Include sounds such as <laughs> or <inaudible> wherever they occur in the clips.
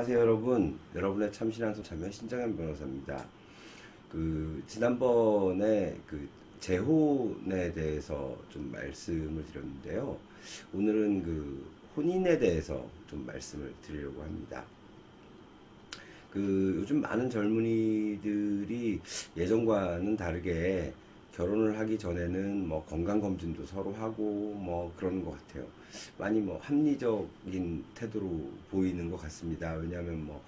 안녕하세요 여러분. 여러분의 참신한 소참여 신정현 변호사입니다. 그 지난번에 그 재혼에 대해서 좀 말씀을 드렸는데요. 오늘은 그 혼인에 대해서 좀 말씀을 드리려고 합니다. 그 요즘 많은 젊은이들이 예전과는 다르게 결혼을 하기 전에는 뭐 건강검진도 서로 하고 뭐 그러는 것 같아요. 많이 뭐 합리적인 태도로 보이는 것 같습니다. 왜냐하면 뭐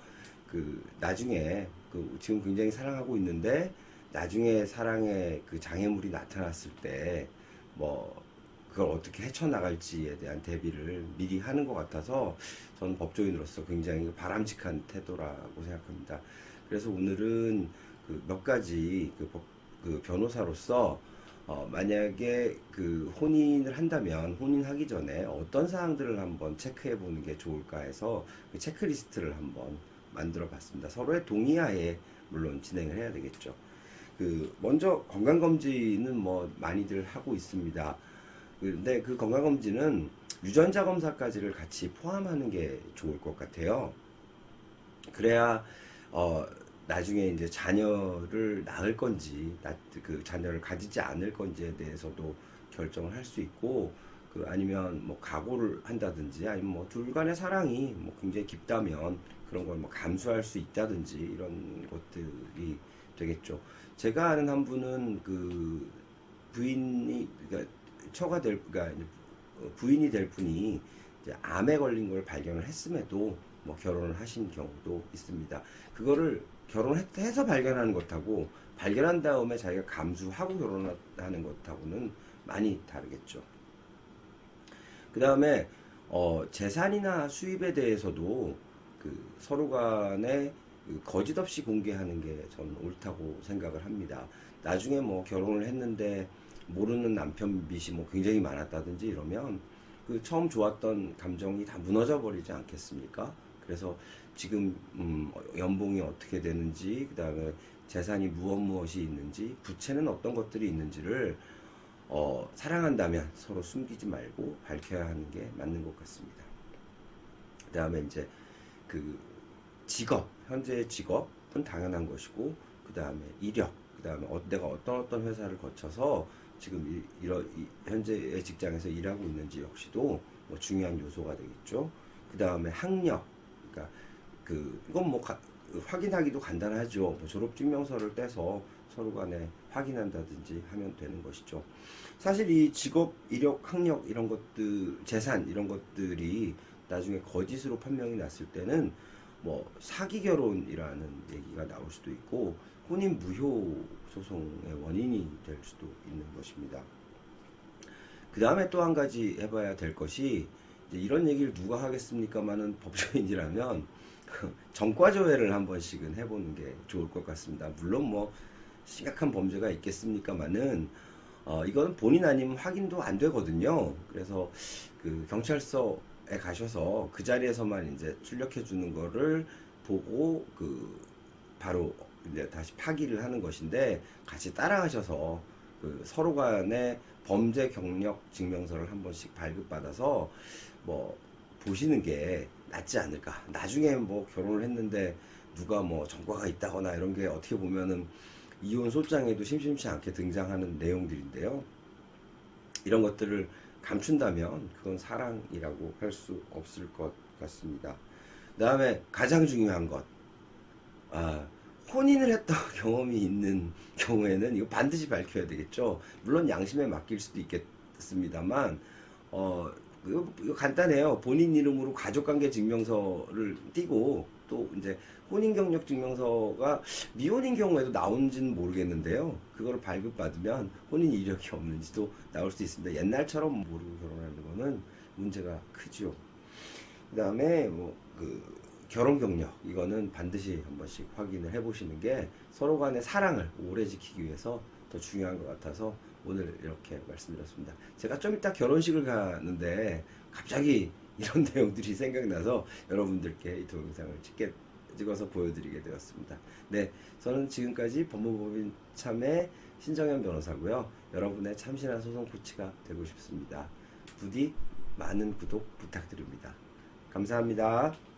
그 나중에 그 지금 굉장히 사랑하고 있는데 나중에 사랑에 그 장애물이 나타났을 때 뭐 그걸 어떻게 헤쳐나갈지에 대한 대비를 미리 하는 것 같아서 저는 법조인으로서 굉장히 바람직한 태도라고 생각합니다. 그래서 오늘은 그 몇 가지 그, 법, 그 변호사로서 어, 만약에 그 혼인을 한다면 혼인하기 전에 어떤 사항들을 한번 체크해 보는 게 좋을까 해서 그 체크리스트를 한번 만들어 봤습니다. 서로의 동의하에 물론 진행을 해야 되겠죠. 그 먼저 건강 검진은 뭐 많이들 하고 있습니다. 근데 그 건강 검진은 유전자 검사까지를 같이 포함하는 게 좋을 것 같아요. 그래야 어 나중에 이제 자녀를 낳을 건지 나- 그 자녀를 가지지 않을 건지에 대해서도 결정을 할 수 있고 그 아니면 뭐 각오를 한다든지 아니면 뭐 둘 간의 사랑이 뭐 굉장히 깊다면 그런 걸 뭐 감수할 수 있다든지 이런 것들이 되겠죠. 제가 아는 한 분은 그 부인이 그러니까 처가 될 그러니까 이제 부인이 될 분이 암에 걸린 걸 발견을 했음에도 뭐 결혼을 하신 경우도 있습니다. 그거를 결혼해서 발견하는 것하고 발견한 다음에 자기가 감수하고 결혼하는 것하고는 많이 다르겠죠. 그 다음에 어, 재산이나 수입에 대해서도 그 서로 간에 그 거짓 없이 공개하는 게 저는 옳다고 생각을 합니다. 나중에 뭐 결혼을 했는데 모르는 남편 빚이 뭐 굉장히 많았다든지 이러면 그 처음 좋았던 감정이 다 무너져 버리지 않겠습니까? 그래서 지금 음, 연봉이 어떻게 되는지 그다음에 재산이 무엇 무엇이 있는지 부채는 어떤 것들이 있는지를 어, 사랑한다면 서로 숨기지 말고 밝혀야 하는 게 맞는 것 같습니다. 그다음에 이제 그 직업 현재의 직업은 당연한 것이고 그다음에 이력 그다음에 어, 내가 어떤 어떤 회사를 거쳐서 지금 이, 이런 이, 현재의 직장에서 일하고 있는지 역시도 뭐 중요한 요소가 되겠죠. 그 다음에 학력 그러니까 그 이건 뭐 가- 확인하기도 간단하죠. 뭐 졸업증명서를 떼서 서로 간에 확인한다든지 하면 되는 것이죠. 사실 이 직업, 이력, 학력 이런 것들, 재산 이런 것들이 나중에 거짓으로 판명이 났을 때는 뭐 사기 결혼이라는 얘기가 나올 수도 있고 혼인 무효 소송의 원인이 될 수도 있는 것입니다. 그 다음에 또 한 가지 해봐야 될 것이 이런 얘기를 누가 하겠습니까만은 <laughs> 법조인이라면 <laughs> 정과조회를 한 번씩은 해보는 게 좋을 것 같습니다. 물론 뭐 심각한 범죄가 있겠습니까만은 어, 이건 본인 아니면 확인도 안 되거든요. 그래서 그 경찰서에 가셔서 그 자리에서만 이제 출력해 주는 거를 보고 그 바로 이제 다시 파기를 하는 것인데 같이 따라가셔서 그 서로 간의 범죄 경력 증명서를 한 번씩 발급받아서 뭐 보시는 게 낫지 않을까. 나중에 뭐 결혼을 했는데 누가 뭐 전과가 있다거나 이런 게 어떻게 보면은 이혼 소장에도 심심치 않게 등장하는 내용들인데요. 이런 것들을 감춘다면 그건 사랑이라고 할 수 없을 것 같습니다. 그 다음에 가장 중요한 것. 아, 혼인을 했던 <laughs> 경험이 있는 경우에는 이거 반드시 밝혀야 되겠죠. 물론 양심에 맡길 수도 있겠습니다만, 어, 이거, 이거 간단해요. 본인 이름으로 가족관계 증명서를 띄고 또 이제 혼인 경력 증명서가 미혼인 경우에도 나온지는 모르겠는데요. 그거를 발급받으면 혼인 이력이 없는지도 나올 수 있습니다. 옛날처럼 모르고 결혼하는 거는 문제가 크죠. 그 다음에 뭐그 결혼 경력 이거는 반드시 한 번씩 확인을 해보시는 게 서로 간의 사랑을 오래 지키기 위해서 더 중요한 것 같아서 오늘 이렇게 말씀드렸습니다. 제가 좀 이따 결혼식을 가는데 갑자기 <laughs> 이런 내용들이 생각나서 여러분들께 이 동영상을 찍게 찍어서 보여드리게 되었습니다. 네, 저는 지금까지 법무법인 참의 신정현 변호사고요. 여러분의 참신한 소송 코치가 되고 싶습니다. 부디 많은 구독 부탁드립니다. 감사합니다.